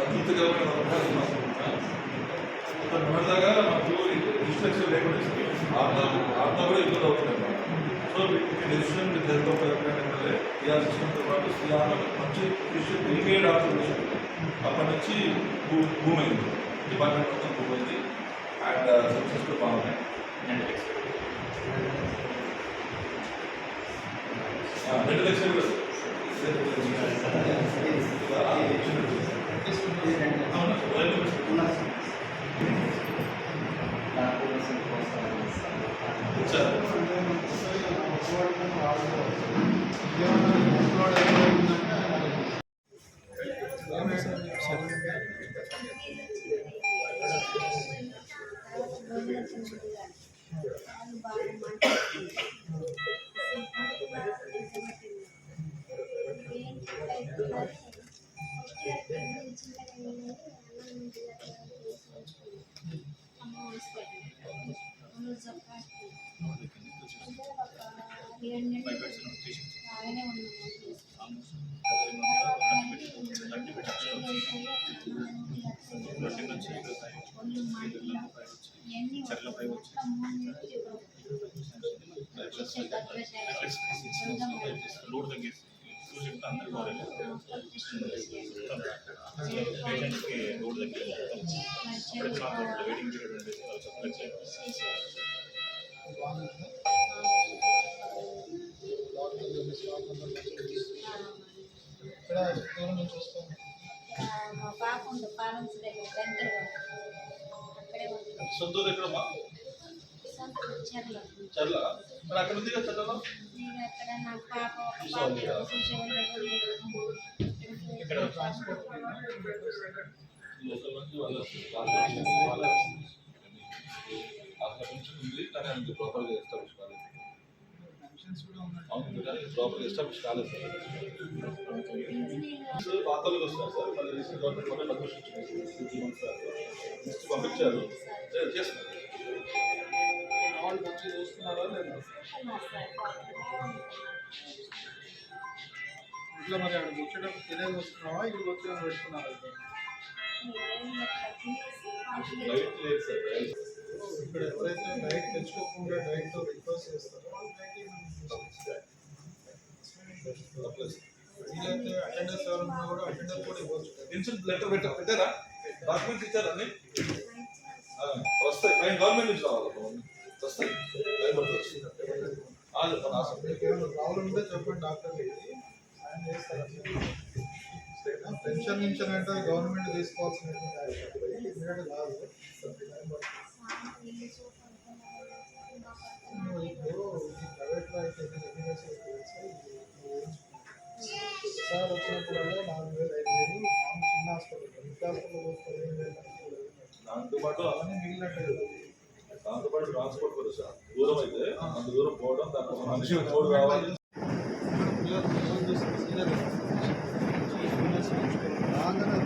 అద్భుతంగా మొదటిదాకా మాకు రిస్ట్రిక్షన్ లేకుండా ఆత్మ కూడా ఇబ్బంది అవుతుంది సో డెసిషన్ ఆఫ్ ఈ పాటు మంచి విషయం ఆపరేషన్ అప్పటి నుంచి భూమి అయింది డిపార్ట్మెంట్ మొత్తం భూమి అయింది అండ్ సక్సెస్ఫుల్ బాగున్నాయి రెండు లక్షలు కూడా తగ్గిస్తుంది చెప్తే అందరికీ పేషెంట్కి లోడ్ అప్పుడే వెయిటింగ్ పీరియడ్ ఉండేది వాళ్ళు చెప్పలేదు మా పాప ఉంది పాలన్స్ దగ్గర. అక్కడే ఉంది. సొంతూరు ఎక్కడమ్మా? చెర్ల మరి అక్కడ ఉంది కదా చర్లలో ఇక్కడ లోకల్ నుంచి వాళ్ళు. వాళ్ళ అక్కడ నుంచి ఉంది కానీ అది ప్రాపర్గా ఎస్టాబ్లిష్ కాలేదు. అవును కానీ ప్రాపర్గా ఎస్టాబ్లిష్ కాలేదు సార్. వార్తలకు సార్ మళ్ళీ రీసెంట్ గవర్నమెంట్ పంపించారు. చేస్తున్నారు. వాళ్ళు వచ్చి చూస్తున్నారో లేదా? ఇట్లా మరి అక్కడికి వచ్చేటప్పుడు తినేది వస్తున్నావా? ఇక్కడికి వచ్చి పెట్టుకున్నారా లైట్ లేదు ఇక్కడ ఎవరైతే డైట్ తెచ్చుకోకుండా డైట్తో రిక్వెస్ట్ చేస్తారో వాళ్ళు డైట్ వీలైతే అటెండర్స్ ఎవరున్నా కూడా అటెండర్ కూడా ఇవ్వచ్చు. ఇన్సూరెన్స్ లెటర్ పెట్ట పెట్టారా? డాక్యుమెంట్స్ ఇచ్చారా అన్ని? వస్తాయి. గవర్నమెంట్ నుంచి రావాలి? వస్తాయి టైం పడుతుంది ఆ, చెప్పండి ఆ చెప్పండి. మీకు ఏమైనా ప్రాబ్లం ఉంటే చెప్పండి డాక్టర్ ఆయన చేస్తారు పెన్షన్ నుంచి అంటే గవర్నమెంట్ తీసుకోవాల్సినటువంటి ఎందుకంటే కాదు నువ్వు ఇప్పుడు ఈ ప్రైవేట్లో అయితే ఎన్ని ఎన్ని వేసి సార్ వచ్చినప్పుడల్లా నాలుగు వేలు ఐదు వేలు మామూలు చిన్న హాస్పిటల్ పెద్ద హాస్పిటల్ పోతే పదిహేను వేలు అంటే ఇరవై వేలు. దాంతో పాటు అవన్నీ మిగిలినట్టే పాటు ట్రాన్స్పోర్ట్ సార్. దూరం అయితే అంత దూరం పోవడం ఒక మనిషి తోడు కావాలి. పిల్లలు చూస్తే సీనియర్ సీనియర్స్ ఉంచుకోవాలి. రాగానే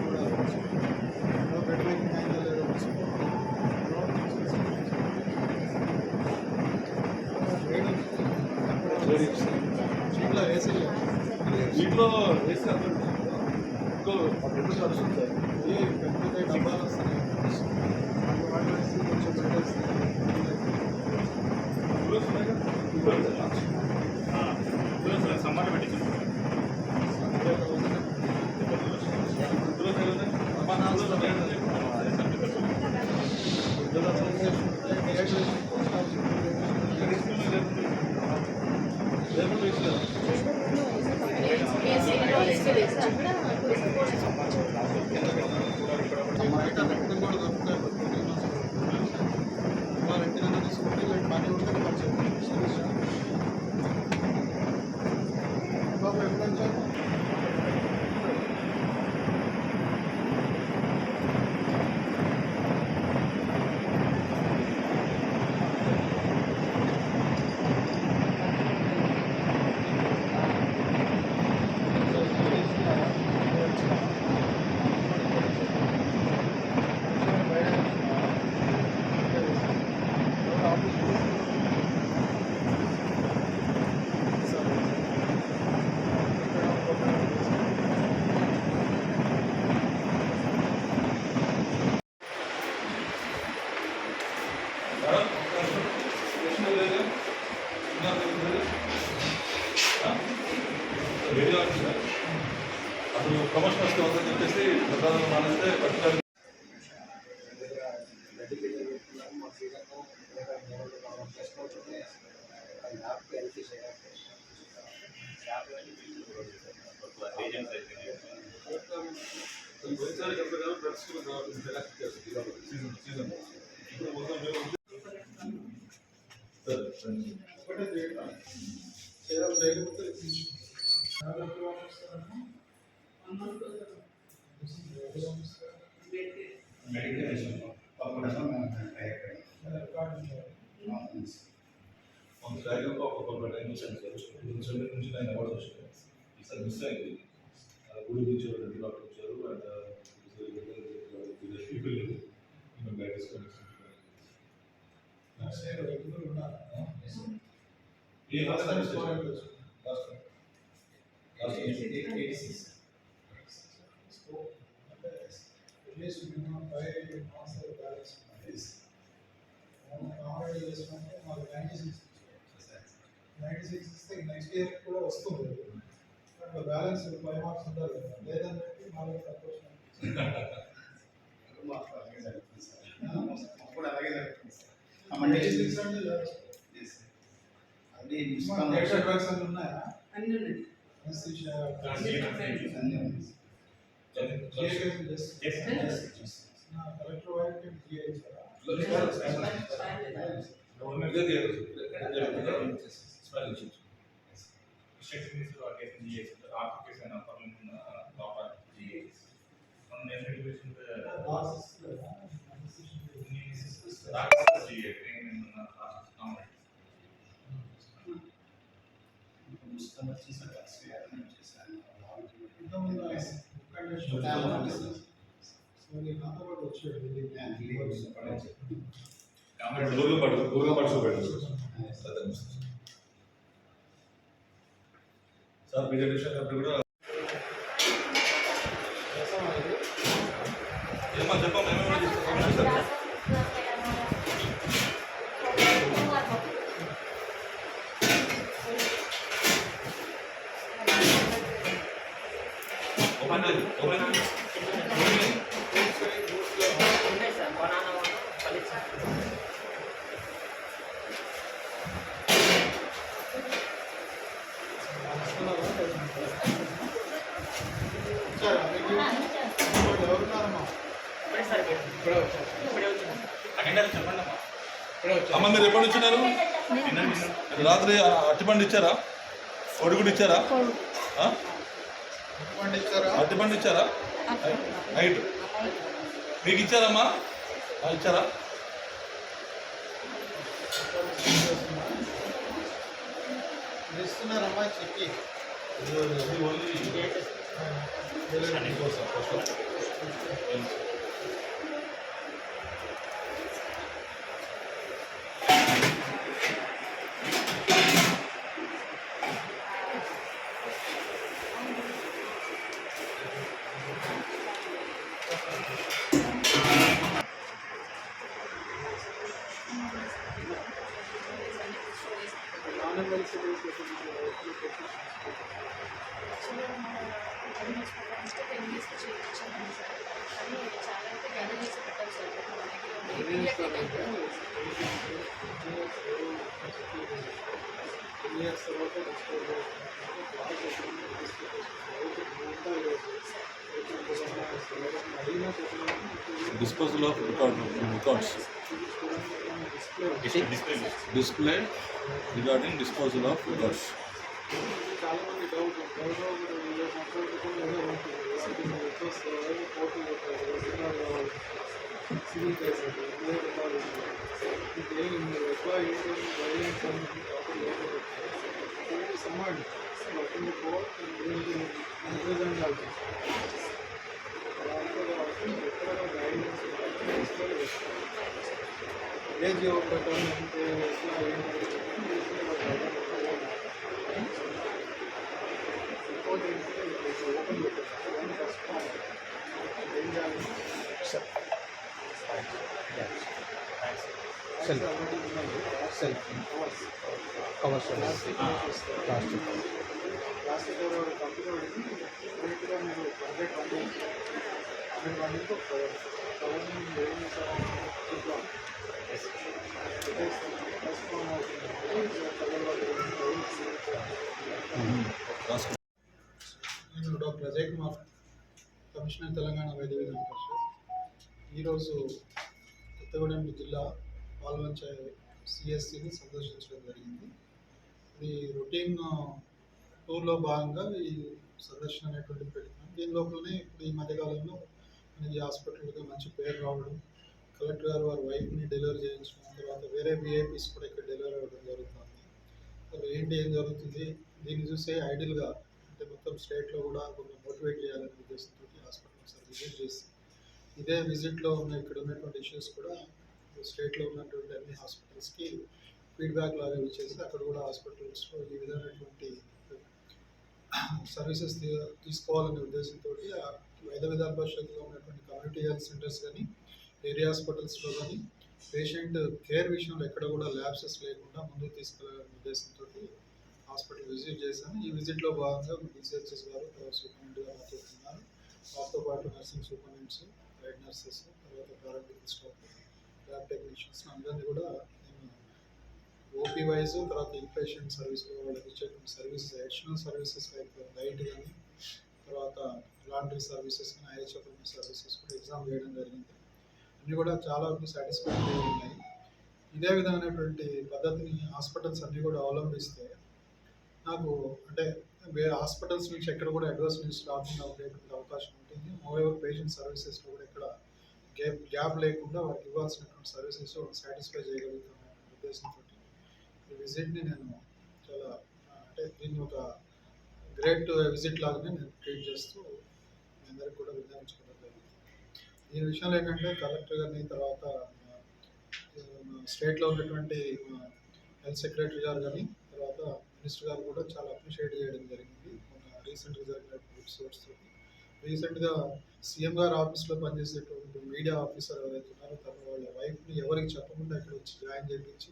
వీడియో అసలు ప్రమోషన్ వస్తే వస్తుందని చెప్పేసి ప్రధానంగా మానేస్తే పట్టుదల బ్యాలెన్స్ ఉన్నది. మనం కామెడీ చేసుకుంటే మాకు నైంటీ సిక్స్ నైంటీ సిక్స్ ఇస్తే నెక్స్ట్ ఇయర్ కూడా వస్తుంది అట్లా బ్యాలెన్స్ ఫైవ్ మార్క్స్ ఉండాలి కదా. మాకు తక్కువ వచ్చింది. అప్పుడు అలాగే కలెక్టర్ వారికి GA ఇచ్చారా? Restrictions or getting GX, application of permanent proper GX. On the education, the Boss ఇస్తుందా? Anesthesia that's GX, training in the normal. పుస్తకం వచ్చి సార్ చేశాను ఇంతకుముందు ఆయన book and show చేశారు. సార్ మీడియా డివిజన్ అప్పుడు కూడా అమ్మా. మీరు ఎప్పటి నుంచి ఉన్నారు? రాత్రి అట్టిపండు ఇచ్చారా? కొడుకుడు ఇచ్చారా? అట్టిపండు ఇచ్చారా? నైట్ మీకు ఇచ్చారమ్మా ఆ, ఇచ్చారా? ఇది ఇస్తున్నారమ్మా చెక్కి. Disposal of record records display display regarding disposal of records చాలా మంది doubt doubt ఉన్నాయి cell covers covers plastic plastic plastic company వాడికి డైరెక్ట్గా మీరు hundred one hundred one into cover నేను డాక్టర్ అజయ్ కుమార్ కమిషనర్ తెలంగాణ వైద్య విధాన పరిషత్ ఈరోజు కొత్తగూడెం జిల్లా పాల్వంచ సిఎస్సిని సందర్శించడం జరిగింది. ఇది రొటీన్ టూర్లో భాగంగా ఈ సందర్శన అనేటువంటి పెట్టినాం దీని లోపలనే ఇప్పుడు ఈ మధ్యకాలంలో మనకి హాస్పిటల్కి మంచి పేరు రావడం కలెక్టర్ గారు వారి వైఫ్ని డెలివరీ చేయించడం తర్వాత వేరే విఐపీస్ కూడా ఇక్కడ డెలివరీ అవ్వడం జరుగుతుంది. అసలు ఏంటి ఏం జరుగుతుంది? దీన్ని చూసే ఐడియల్గా అంటే మొత్తం స్టేట్లో కూడా కొంచెం మోటివేట్ చేయాలనే ఉద్దేశంతో హాస్పిటల్ ఒకసారి విజిట్ చేసి ఇదే విజిట్లో ఉన్న ఇక్కడ ఉన్నటువంటి ఇష్యూస్ కూడా స్టేట్లో ఉన్నటువంటి అన్ని హాస్పిటల్స్కి ఫీడ్బ్యాక్ లాగా ఇచ్చేసి అక్కడ కూడా హాస్పిటల్స్లో ఈ విధమైనటువంటి సర్వీసెస్ తీసుకోవాలనే ఉద్దేశంతో వైద్య విధాన పరిషత్లో ఉన్నటువంటి కమ్యూనిటీ హెల్త్ సెంటర్స్ కానీ ఏరియా హాస్పిటల్స్లో కానీ పేషెంట్ కేర్ విషయంలో ఎక్కడ కూడా ల్యాబ్సెస్ లేకుండా ముందుకు తీసుకెళ్ళాలనే ఉద్దేశంతో హాస్పిటల్ విజిట్ చేశాను. ఈ విజిట్లో భాగంగా డిసిహెచ్ఎస్ గారు తర్వాత సూపరింటెండెంట్ గారు నాతో ఉన్నారు. వారితో పాటు నర్సింగ్ సూపరింటెండెంట్స్ హెడ్ నర్సెస్ తర్వాత పారామెడికల్ స్టాఫ్ ల్యాబ్ టెక్నీషియన్స్ అందరినీ కూడా నేను ఓపీ వైజ్ తర్వాత ఇన్పేషెంట్ సర్వీస్ వాళ్ళకి ఇచ్చేటువంటి services additional services like light కానీ తర్వాత లాండ్రీ సర్వీసెస్ కానీ ఐహెచ్ఎఫ్ సర్వీసెస్ కూడా ఎగ్జామ్ వేయడం జరిగింది. అన్నీ కూడా చాలా వరకు సాటిస్ఫై ఉన్నాయి. ఇదే విధమైనటువంటి పద్ధతిని హాస్పిటల్స్ అన్నీ కూడా అవలంబిస్తే నాకు అంటే వేరే హాస్పిటల్స్ నుంచి ఎక్కడ కూడా అడ్వర్స్ న్యూస్ రాకుండా ఉండేటువంటి అవకాశం ఉంటుంది. మోవెవర్ పేషెంట్ సర్వీసెస్లో కూడా ఎక్కడ గ్యాప్ గ్యాప్ లేకుండా వారికి ఇవ్వాల్సినటువంటి సర్వీసెస్ సాటిస్ఫై చేయగలుగుతాం ఉద్దేశంతో ఈ విజిట్ని నేను చాలా అంటే దీన్ని ఒక గ్రేట్ విజిట్ లాగానే నేను ట్రీట్ చేస్తూ మీ అందరికి కూడా విన్నవించుకోవడం ఈ విషయాలు విషయంలో ఏంటంటే కలెక్టర్ గారిని తర్వాత స్టేట్లో ఉన్నటువంటి హెల్త్ సెక్రటరీ గారు కానీ తర్వాత మినిస్టర్ గారు కూడా చాలా అప్రిషియేట్ చేయడం జరిగింది. మన రీసెంట్గా జరిగినటువంటి తోటి. రీసెంట్గా సీఎం గారు ఆఫీస్లో పనిచేసేటువంటి మీడియా ఆఫీసర్ ఎవరైతే ఉన్నారో తన వాళ్ళ వైఫ్ని ఎవరికి చెప్పకుండా ఇక్కడ వచ్చి జాయిన్ చేయించి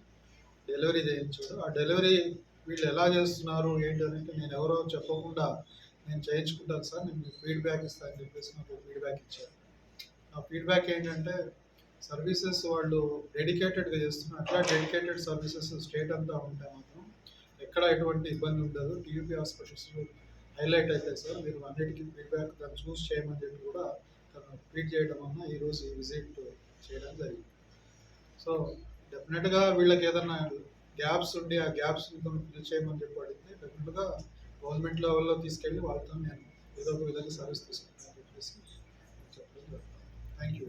డెలివరీ చేయించాడు. ఆ డెలివరీ వీళ్ళు ఎలా చేస్తున్నారు ఏంటి అంటే నేను ఎవరో చెప్పకుండా నేను చేయించుకుంటాను సార్ నేను మీకు ఫీడ్బ్యాక్ ఇస్తాను అని చెప్పేసి నాకు ఫీడ్బ్యాక్ ఇచ్చారు. ఆ ఫీడ్బ్యాక్ ఏంటంటే సర్వీసెస్ వాళ్ళు డెడికేటెడ్గా చేస్తున్నారు. అట్లా డెడికేటెడ్ సర్వీసెస్ స్టేట్ అంతా ఉంటే మాత్రం ఎక్కడ ఎటువంటి ఇబ్బంది ఉండదు. T U P hospitals highlight అవుతాయి సార్ మీరు అన్నిటికీ ఫీడ్బ్యాక్ దాన్ని చూస్ చేయమని చెప్పి కూడా తను ట్వీట్ చేయడం వలన ఈరోజు ఈ విజిట్ చేయడం జరిగింది. సో డెఫినెట్గా వీళ్ళకి ఏదన్నా గ్యాప్స్ ఉండి ఆ గ్యాప్స్ ఫిల్ చేయమని చెప్పి అడిగితే డెఫినెట్గా గవర్నమెంట్ లెవెల్లో తీసుకెళ్ళి వాళ్ళతో నేను ఏదో ఒక విధంగా సర్వీస్ తీసుకుంటాను. థ్యాంక్ యూ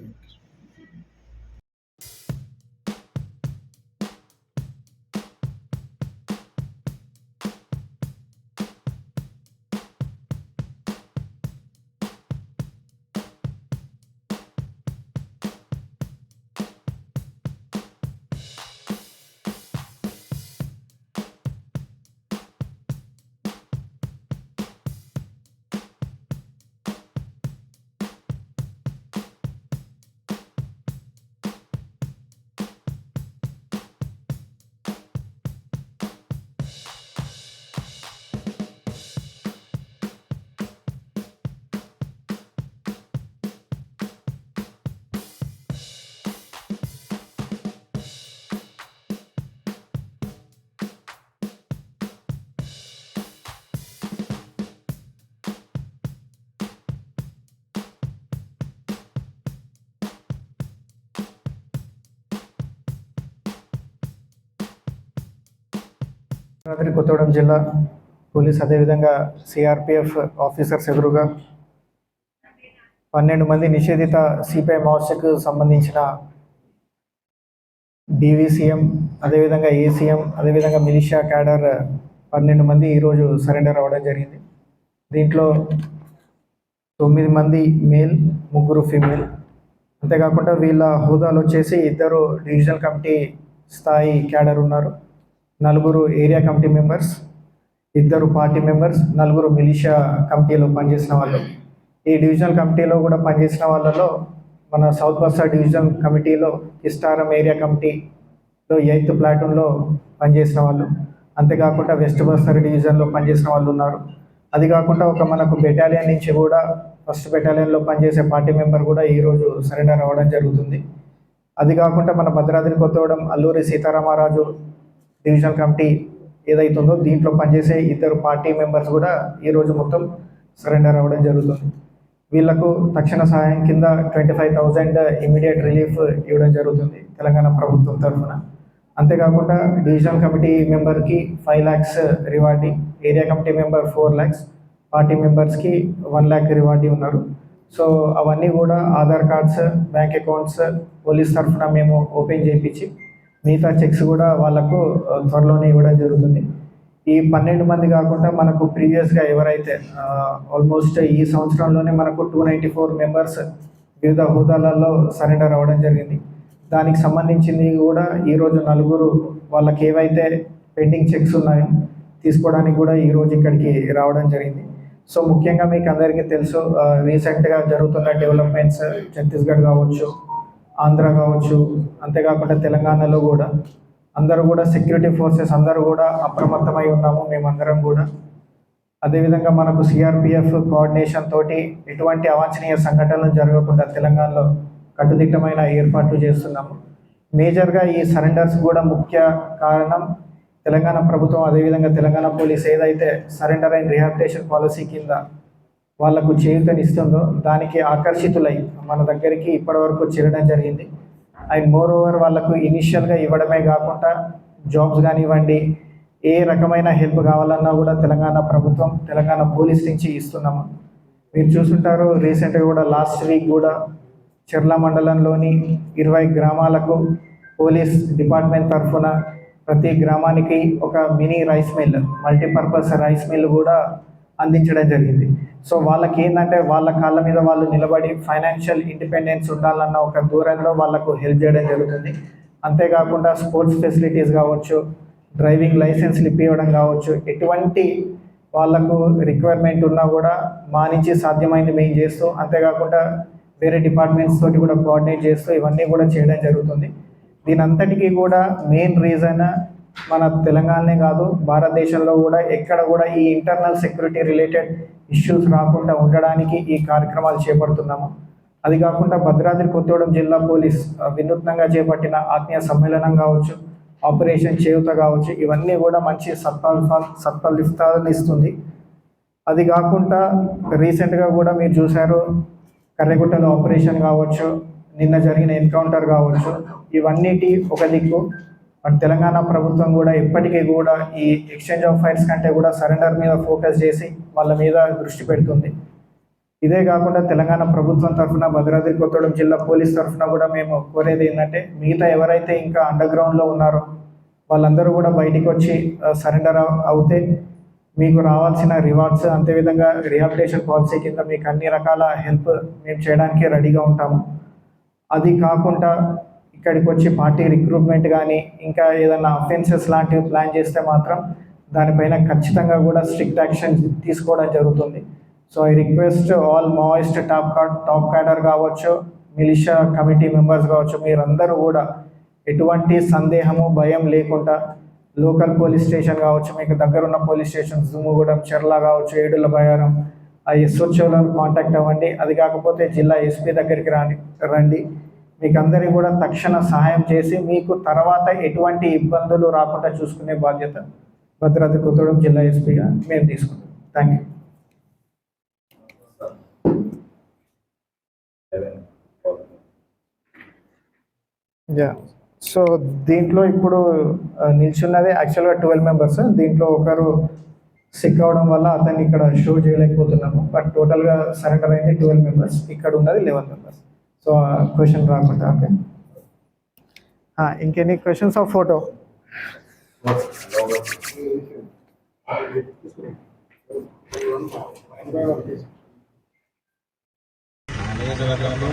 రాత్రి కొత్తగూడెం జిల్లా పోలీస్ అదేవిధంగా సిఆర్పిఎఫ్ ఆఫీసర్స్ ఎదురుగా పన్నెండు మంది నిషేధిత సిపిఐ మావోయిస్టుకు సంబంధించిన డివిసిఎం అదేవిధంగా ఏసీఎం అదేవిధంగా మిలిషియా క్యాడర్ పన్నెండు మంది ఈరోజు సరెండర్ అవ్వడం జరిగింది. దీంట్లో తొమ్మిది మంది మేల్ ముగ్గురు ఫీమేల్. అంతేకాకుండా వీళ్ళ హోదాలు వచ్చేసి ఇద్దరు డివిజనల్ కమిటీ స్థాయి క్యాడర్ ఉన్నారు. నలుగురు ఏరియా కమిటీ మెంబర్స్ ఇద్దరు పార్టీ మెంబర్స్ నలుగురు మిలిషియా కమిటీలో పనిచేసిన వాళ్ళు. ఈ డివిజనల్ కమిటీలో కూడా పనిచేసిన వాళ్ళలో మన సౌత్ బస్సా డివిజన్ కమిటీలో ఇస్టారం ఏరియా కమిటీలో ఎయిత్ ప్లాటూన్లో పనిచేసిన వాళ్ళు. అంతేకాకుండా వెస్ట్ బస్తర్ డివిజన్లో పనిచేసిన వాళ్ళు ఉన్నారు. అది కాకుండా ఒక మనకు బెటాలియన్ నుంచి కూడా ఫస్ట్ బెటాలియన్లో పనిచేసే పార్టీ మెంబర్ కూడా ఈరోజు సరెండర్ అవ్వడం జరుగుతుంది. అది కాకుండా మన భద్రాద్రి కొత్తగూడెం అల్లూరి సీతారామరాజు డివిజనల్ కమిటీ ఏదైతుందో దీంట్లో పనిచేసే ఇద్దరు పార్టీ మెంబర్స్ కూడా ఈరోజు మొత్తం సరెండర్ అవ్వడం జరుగుతుంది. వీళ్ళకు తక్షణ సహాయం కింద twenty five thousand immediate relief ఇవ్వడం జరుగుతుంది తెలంగాణ ప్రభుత్వం తరఫున. అంతేకాకుండా డివిజనల్ కమిటీ మెంబర్కి five lakhs రివార్డి area committee member four lakhs party మెంబర్స్కి వన్ ల్యాక్ రివార్డి ఉన్నారు. సో అవన్నీ కూడా Aadhaar cards bank accounts police తరఫున మేము ఓపెన్ చేయించి మిగతా చెక్స్ కూడా వాళ్ళకు త్వరలోనే ఇవ్వడం జరుగుతుంది. ఈ పన్నెండు మంది కాకుండా మనకు ప్రీవియస్గా ఎవరైతే ఆల్మోస్ట్ ఈ సంవత్సరంలోనే మనకు టూ నైంటీ ఫోర్ మెంబర్స్ వివిధ హోదాలలో సరెండర్ అవ్వడం జరిగింది. దానికి సంబంధించింది కూడా ఈరోజు నలుగురు వాళ్ళకి ఏవైతే పెండింగ్ చెక్స్ ఉన్నాయో తీసుకోవడానికి కూడా ఈరోజు ఇక్కడికి రావడం జరిగింది. సో ముఖ్యంగా మీకు అందరికీ తెలుసు రీసెంట్గా జరుగుతున్న డెవలప్మెంట్స్ ఛత్తీస్గఢ్ కావచ్చు ఆంధ్ర కావచ్చు అంతేకాకుండా తెలంగాణలో కూడా. అందరూ కూడా సెక్యూరిటీ ఫోర్సెస్ అందరూ కూడా అప్రమత్తమై ఉన్నాము మేమందరం కూడా. అదేవిధంగా మనకు సిఆర్పిఎఫ్ కోఆర్డినేషన్ తోటి ఎటువంటి అవాంఛనీయ సంఘటనలు జరగకుండా తెలంగాణలో కట్టుదిట్టమైన ఏర్పాట్లు చేస్తున్నాము. మేజర్గా ఈ సరెండర్స్ కూడా ముఖ్య కారణం తెలంగాణ ప్రభుత్వం అదేవిధంగా తెలంగాణ పోలీస్ ఏదైతే సరెండర్ అండ్ రిహాబిటేషన్ పాలసీ కింద వాళ్ళకు చేయూతనిస్తుందో దానికి ఆకర్షితులై మన దగ్గరికి ఇప్పటివరకు చేరడం జరిగింది. అండ్ మోర్ ఓవర్ వాళ్ళకు ఇనిషియల్గా ఇవ్వడమే కాకుండా జాబ్స్ కానివ్వండి ఏ రకమైన హెల్ప్ కావాలన్నా కూడా తెలంగాణ ప్రభుత్వం తెలంగాణ పోలీస్ నుంచి ఇస్తున్నాము. మీరు చూసుంటారు రీసెంట్గా కూడా లాస్ట్ వీక్ కూడా చెర్ల మండలంలోని ఇరవై గ్రామాలకు పోలీస్ డిపార్ట్మెంట్ తరఫున ప్రతి గ్రామానికి ఒక mini rice mill multipurpose rice mill కూడా అందించడం జరిగింది. సో వాళ్ళకి ఏంటంటే వాళ్ళ కాళ్ళ మీద వాళ్ళు నిలబడి ఫైనాన్షియల్ ఇండిపెండెన్స్ ఉండాలన్న ఒక దూరంలో వాళ్ళకు హెల్ప్ చేయడం జరుగుతుంది. అంతేకాకుండా స్పోర్ట్స్ ఫెసిలిటీస్ కావచ్చు డ్రైవింగ్ లైసెన్స్లు ఇప్పివ్వడం కావచ్చు ఎటువంటి వాళ్ళకు రిక్వైర్మెంట్ ఉన్నా కూడా మా నుంచి సాధ్యమైంది మేము చేస్తూ అంతేకాకుండా వేరే డిపార్ట్మెంట్స్ తోటి కూడా కోఆర్డినేట్ చేస్తూ ఇవన్నీ కూడా చేయడం జరుగుతుంది. దీనంతటికీ కూడా మెయిన్ రీజన్ మన తెలంగాణనే కాదు భారతదేశంలో కూడా ఎక్కడ కూడా ఈ ఇంటర్నల్ సెక్యూరిటీ రిలేటెడ్ ఇష్యూస్ రాకుండా ఉండడానికి ఈ కార్యక్రమాలు చేపడుతున్నాము. అది కాకుండా భద్రాద్రి కొత్తగూడెం జిల్లా పోలీస్ వినూత్నంగా చేపట్టిన ఆత్మీయ సమ్మేళనం కావచ్చు ఆపరేషన్ చేయుత కావచ్చు ఇవన్నీ కూడా మంచి సత్ఫలితా సత్ఫలితాలను ఇస్తుంది. అది కాకుండా రీసెంట్గా కూడా మీరు చూశారు కర్రెగుట్టలో ఆపరేషన్ కావచ్చు నిన్న జరిగిన ఎన్కౌంటర్ కావచ్చు ఇవన్నిటి ఒక దిక్కు. బట్ తెలంగాణ ప్రభుత్వం కూడా ఇప్పటికీ కూడా ఈ ఎక్స్చేంజ్ ఆఫ్ ఫైల్స్ కంటే కూడా సరెండర్ మీద ఫోకస్ చేసి వాళ్ళ మీద దృష్టి పెడుతుంది. ఇదే కాకుండా తెలంగాణ ప్రభుత్వం తరఫున భద్రాద్రి కొత్తగూడెం జిల్లా పోలీస్ తరఫున కూడా మేము కోరేది ఏంటంటే మిగతా ఎవరైతే ఇంకా అండర్ గ్రౌండ్లో ఉన్నారో వాళ్ళందరూ కూడా బయటికి వచ్చి సరెండర్ అవుతే మీకు రావాల్సిన రివార్డ్స్ అంతేవిధంగా రిహాబిలిటేషన్ పాలసీ కింద మీకు అన్ని రకాల హెల్ప్ మేము చేయడానికి రెడీగా ఉంటాము. అది కాకుండా ఇక్కడికి వచ్చి పార్టీ రిక్రూట్మెంట్ కానీ ఇంకా ఏదైనా అఫెన్సెస్ లాంటివి ప్లాన్ చేస్తే మాత్రం దానిపైన ఖచ్చితంగా కూడా స్ట్రిక్ట్ యాక్షన్ తీసుకోవడం జరుగుతుంది. So I request all Maoist top card top cadre కావచ్చు మిలిషియా కమిటీ మెంబర్స్ కావచ్చు మీరందరూ కూడా ఎటువంటి సందేహము భయం లేకుండా లోకల్ పోలీస్ స్టేషన్ కావచ్చు మీకు దగ్గర ఉన్న పోలీస్ స్టేషన్ దుమ్ముగూడెం చెర్ల కావచ్చు ఏడుల బయారం ఆ ఎస్ఓచ్ఓలో కాంటాక్ట్ అవ్వండి. అది కాకపోతే జిల్లా ఎస్పీ దగ్గరికి రాండి రండి. మీకు అందరికీ కూడా తక్షణ సహాయం చేసి మీకు తర్వాత ఎటువంటి ఇబ్బందులు రాకుండా చూసుకునే బాధ్యత భద్రాద్రి కొత్తగూడెం జిల్లా ఎస్పీగా మేము తీసుకుంటాం. థ్యాంక్ యూ యా సో దీంట్లో ఇప్పుడు నిల్చున్నది యాక్చువల్గా ట్వెల్వ్ మెంబర్స్ దీంట్లో ఒకరు సిక్ అవడం వల్ల అతన్ని ఇక్కడ షో చేయలేకపోతున్నాము. బట్ టోటల్గా సరెండర్ అయింది ట్వెల్వ్ మెంబర్స్ ఇక్కడ ఉన్నది eleven members so question uh, రాకుండా ఓకే ah, ఇంకెన్ని క్వశ్చన్స్ ఆఫ్ ఫోటో నియోజకవర్గంలో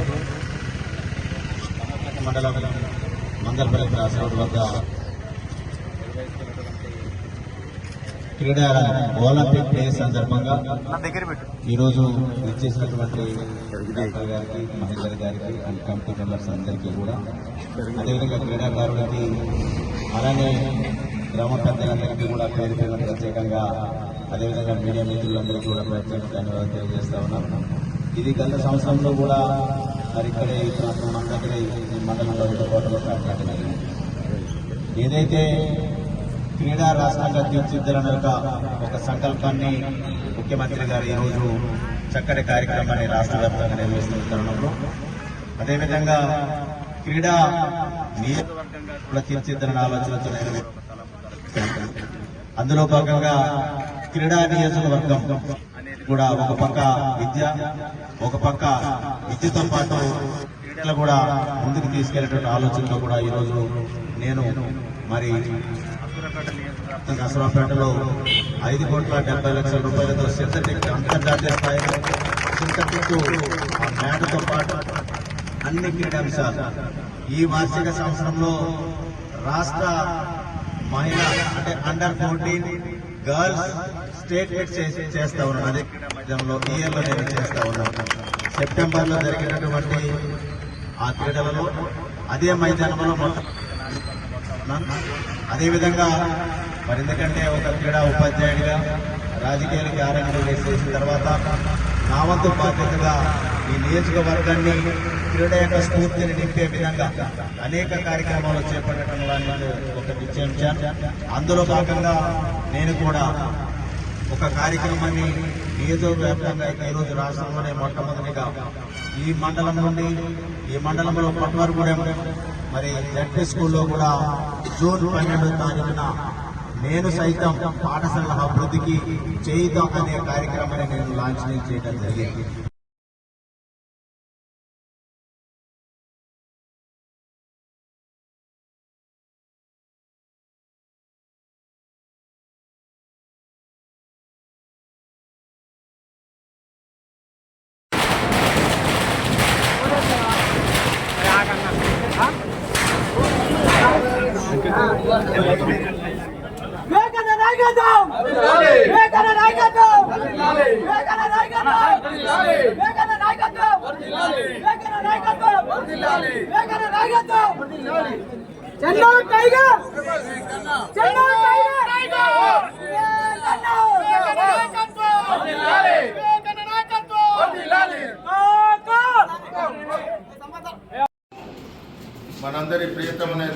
మండలం మంగళపల్లి క్రాస్ రోడ్ వద్ద క్రీడా ఒలింపిక్ డే సందర్భంగా ఈరోజు ఇచ్చేసినటువంటి డాక్టర్ గారికి మహేందర్ గారికి అండ్ కమిటీ మెంబర్స్ అందరికీ కూడా అదేవిధంగా క్రీడాకారులకి అలానే గ్రామ పెద్దలందరికీ కూడా పేరు పేరు ప్రత్యేకంగా అదేవిధంగా మీడియా మిత్రులందరికీ కూడా ప్రత్యేక ధన్యవాదాలు తెలియజేస్తా ఉన్నాం ఇది గత సంవత్సరంలో కూడా మరి ఇక్కడే ఈ ప్రాంతం దగ్గరే ఈ మండలంలో కోటలో జరిగింది. ఏదైతే క్రీడా రాష్ట్రంగా తీర్చిదిద్దరని యొక్క ఒక సంకల్పాన్ని ముఖ్యమంత్రి గారు ఈరోజు చక్కటి కార్యక్రమాన్ని రాష్ట్ర వ్యాప్తంగా నిర్వహిస్తున్న తరుణంలో. అదేవిధంగా క్రీడా నియోజకవర్గంగా కూడా ఆలోచనతో నేను అందులో భాగంగా క్రీడా నియోజకవర్గం కూడా ఒక పక్క విద్య ఒక పక్క విద్యతో పాటు కూడా ముందుకు తీసుకెళ్ళేటువంటి ఆలోచనలో కూడా ఈరోజు నేను మరి నరసరావుపేటలో ఐదు కోట్ల డెబ్బై లక్షల రూపాయలతో సింథటిక్ అంతర్జాతీయ స్థాయిలో సింథటిక్ మ్యాట్తో పాటు అన్ని క్రీడాంశాలు ఈ వార్షిక సంవత్సరంలో రాష్ట్ర మహిళ అంటే under fourteen girls state meet చేస్తా ఉన్నాను అదే క్రీడా ఇయర్లో నేను చేస్తా ఉన్నాను సెప్టెంబర్లో జరిగినటువంటి ఆ క్రీడలలో అదే మైదానంలో మొత్తం అదేవిధంగా మరి ఎందుకంటే ఒక క్రీడా ఉపాధ్యాయుడిగా రాజకీయాలకి ఆరంభం వేసేసిన తర్వాత నా వంతు బాధ్యతగా ఈ నియోజకవర్గాన్ని క్రీడ యొక్క స్ఫూర్తిని నింపే విధంగా అనేక కార్యక్రమాలు చేపట్టడం వల్ల ఒక నిశ్చయించాను అందులో భాగంగా నేను కూడా ఒక కార్యక్రమాన్ని నియోజకవ్యాప్తంగా ఈరోజు రాష్ట్రంలోనే మొట్టమొదటిగా ఈ మండలం నుండి ఈ మండలంలో పట్వారిగూడెం మరి జడ్పీ స్కూల్లో కూడా జూన్ పన్నెండో తారీఖున నేను సైతం పాఠశాలల అభివృద్ధికి చేయిద్దాం అనే కార్యక్రమాన్ని నేను లాంచ్ చేయడం జరిగింది.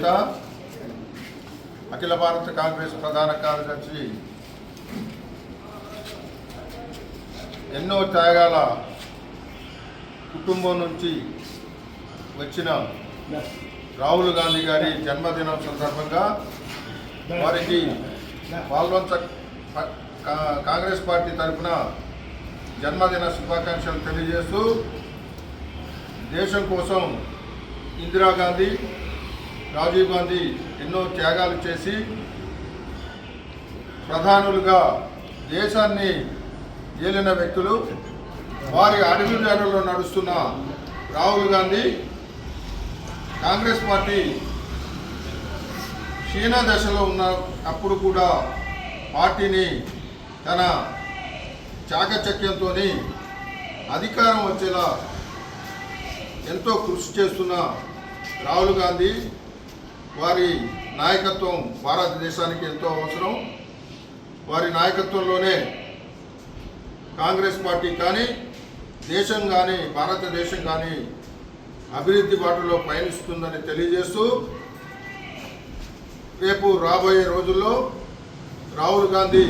నేత అఖిల భారత కాంగ్రెస్ ప్రధాన కార్యదర్శి ఎన్నో త్యాగాల కుటుంబం నుంచి వచ్చిన రాహుల్ గాంధీ గారి జన్మదినం సందర్భంగా వారికి పాల్వంచ కాంగ్రెస్ పార్టీ తరఫున జన్మదిన శుభాకాంక్షలు తెలియజేస్తూ దేశం కోసం ఇందిరాగాంధీ రాజీవ్ గాంధీ ఎన్నో త్యాగాలు చేసి ప్రధానులుగా దేశాన్ని ఏలిన వ్యక్తులు వారి అడుగుజాడల్లో నడుస్తున్న రాహుల్ గాంధీ కాంగ్రెస్ పార్టీ క్షీణ దశలో ఉన్న అప్పుడు కూడా పార్టీని తన చాకచక్యంతో అధికారం వచ్చేలా ఎంతో కృషి చేస్తున్న రాహుల్ గాంధీ వారి నాయకత్వం భారతదేశానికి ఎంతో అవసరం. వారి నాయకత్వంలోనే కాంగ్రెస్ పార్టీ కానీ దేశం కానీ భారతదేశం కానీ అభివృద్ధి బాటలో పయనిస్తుందని తెలియజేస్తూ రేపు రాబోయే రోజుల్లో రాహుల్ గాంధీ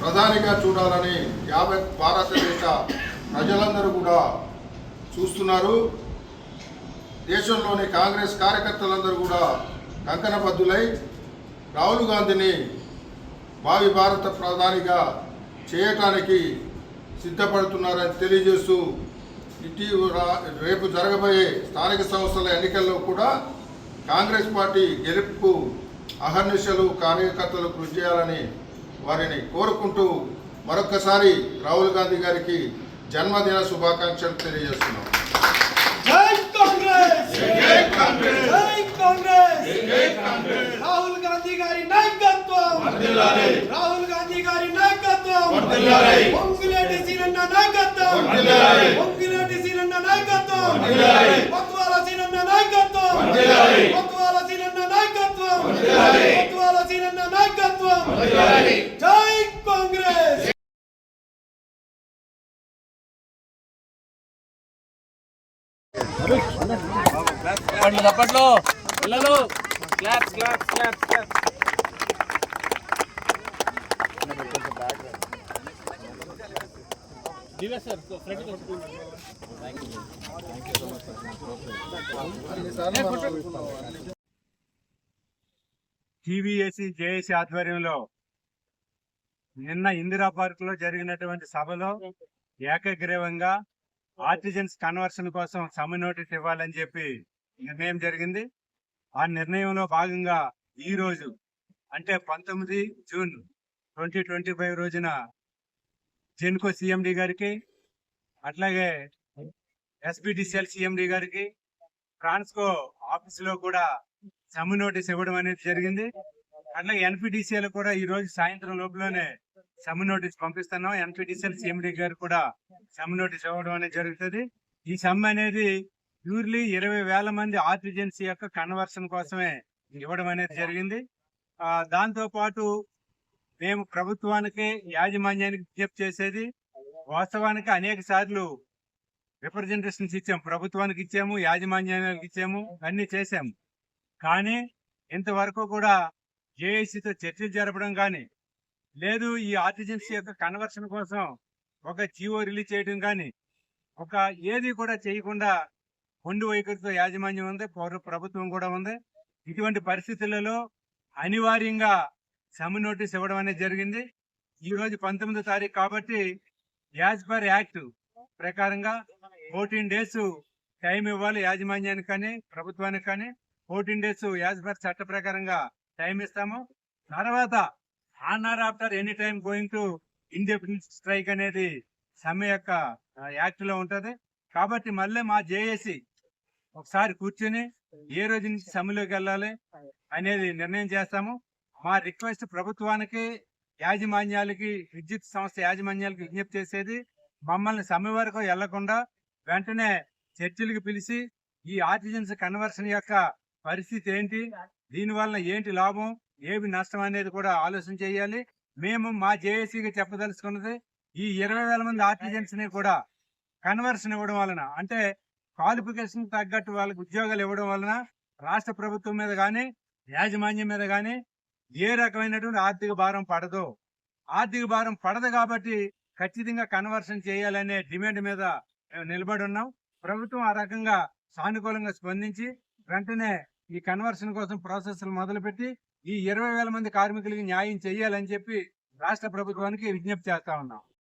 ప్రధానిగా చూడాలని యాభై భారతదేశ ప్రజలందరూ కూడా చూస్తున్నారు. దేశంలోని కాంగ్రెస్ కార్యకర్తలందరూ కూడా కంకణబద్దులై రాహుల్ గాంధీని భావి భారత ప్రధానిగా చేయటానికి సిద్ధపడుతున్నారని తెలియజేస్తూ ఇటీవల రేపు జరగబోయే స్థానిక సంస్థల ఎన్నికల్లో కూడా కాంగ్రెస్ పార్టీ గెలుపుకు అహర్నిశలు కార్యకర్తలు కృషి చేయాలని వారిని కోరుకుంటూ మరొక్కసారి రాహుల్ గాంధీ గారికి జన్మదిన శుభాకాంక్షలు తెలియజేస్తున్నాం. జై కాంగ్రెస్! రాహుల్ గాంధీ గారి నాయకత్వం! రాహుల్ గాంధీ గారి నాయకత్వం! పొంగులేటి సీనన్న నాయకత్వం! పొంగులేటి సీనన్న నాయకత్వం! పత్వాల సీనన్న నాయకత్వం! పత్వాల సీనన్న నాయకత్వం! పత్వాల సీనన్న నాయకత్వం! జై కాంగ్రెస్! టీవీఏసీ జేఏసీ ఆధ్వర్యంలో నిన్న ఇందిరా పార్క్లో జరిగినటువంటి సభలో ఏకగ్రీవంగా ఆర్టిజన్స్ కన్వర్షన్ కోసం సమ్మె నోటీస్ ఇవ్వాలని చెప్పి నిర్ణయం జరిగింది. ఆ నిర్ణయంలో భాగంగా ఈ రోజు అంటే పంతొమ్మిది జూన్ ట్వంటీ ట్వంటీ ఫైవ్ రోజున జెన్కో సిఎండి గారికి అట్లాగే ఎస్బిడిసిఎల్ సిఎండి గారికి ట్రాన్స్కో ఆఫీసులో కూడా సమ్మె నోటీస్ ఇవ్వడం అనేది జరిగింది. అట్లాగే ఎన్పిడిసిఎల్ కూడా ఈ రోజు సాయంత్రం లోపలనే సమ్మె నోటీస్ పంపిస్తున్నాం. ఎన్పిడిసిఎల్ సిఎండి గారు కూడా సమ్మె నోటీస్ ఇవ్వడం అనేది జరుగుతుంది. ఈ సమ్మె అనేది ప్యూర్లీ ఇరవై వేల మంది ఆర్టిజెన్సీ యొక్క కన్వర్షన్ కోసమే ఇవ్వడం అనేది జరిగింది. దాంతోపాటు మేము ప్రభుత్వానికి యాజమాన్యానికి విజ్ఞప్తి చేసేది వాస్తవానికి అనేక సార్లు రిప్రజెంటేషన్స్ ఇచ్చాము ప్రభుత్వానికి ఇచ్చాము యాజమాన్యానికి ఇచ్చాము అన్ని చేశాము. కానీ ఇంతవరకు కూడా జేఏసీతో చర్చలు జరపడం కానీ లేదు ఈ ఆర్టిజెన్సీ యొక్క కన్వర్షన్ కోసం ఒక జీవో రిలీజ్ చేయడం కానీ ఒక ఏది కూడా చేయకుండా మొండి వైఖరితో యాజమాన్యం ఉంది పౌర ప్రభుత్వం కూడా ఉంది. ఇటువంటి పరిస్థితులలో అనివార్యంగా సమ్మె నోటీస్ ఇవ్వడం అనేది జరిగింది. ఈరోజు పంతొమ్మిదో తారీఖు కాబట్టి యాజ్ పర్ యాక్ట్ ప్రకారంగా ఫోర్టీన్ డేస్ టైం ఇవ్వాలి యాజమాన్యానికి కానీ ప్రభుత్వానికి కానీ. ఫోర్టీన్ డేస్ యాజ్ పర్ చట్ట ప్రకారంగా టైం ఇస్తాము. తర్వాత on or after any time going to independent strike అనేది సమ్మె యొక్క యాక్ట్లో ఉంటది. కాబట్టి మళ్ళీ మా జేఏసీ ఒకసారి కూర్చుని ఏ రోజు నుంచి సమ్మెలోకి వెళ్ళాలి అనేది నిర్ణయం చేస్తాము. మా రిక్వెస్ట్ ప్రభుత్వానికి యాజమాన్యాలకి విద్యుత్ సంస్థ యాజమాన్యాలకి విజ్ఞప్తి చేసేది మమ్మల్ని సమ్మె వరకు వెళ్ళకుండా వెంటనే చర్చలకు పిలిచి ఈ ఆర్టిజన్స్ కన్వర్షన్ యొక్క పరిస్థితి ఏంటి దీని వల్ల ఏంటి లాభం ఏమి నష్టం అనేది కూడా ఆలోచన చేయాలి. మేము మా జేఏసీకి చెప్పదలుచుకున్నది ఈ ఇరవై వేల మంది ఆర్టిజన్స్ని కూడా కన్వర్షన్ ఇవ్వడం వలన. అంటే క్వాలిఫికేషన్ తగ్గట్టు వాళ్ళకి ఉద్యోగాలు ఇవ్వడం వలన రాష్ట్ర ప్రభుత్వం మీద కానీ యాజమాన్యం మీద కానీ ఏ రకమైనటువంటి ఆర్థిక భారం పడదు. ఆర్థిక భారం పడదు కాబట్టి ఖచ్చితంగా కన్వర్షన్ చేయాలనే డిమాండ్ మీద మేము నిలబడి ఉన్నాం. ప్రభుత్వం ఆ రకంగా సానుకూలంగా స్పందించి వెంటనే ఈ కన్వర్షన్ కోసం ప్రాసెస్లు మొదలుపెట్టి ఈ ఇరవై వేల మంది కార్మికులకి న్యాయం చేయాలని చెప్పి రాష్ట్ర ప్రభుత్వానికి విజ్ఞప్తి చేస్తా ఉన్నాం.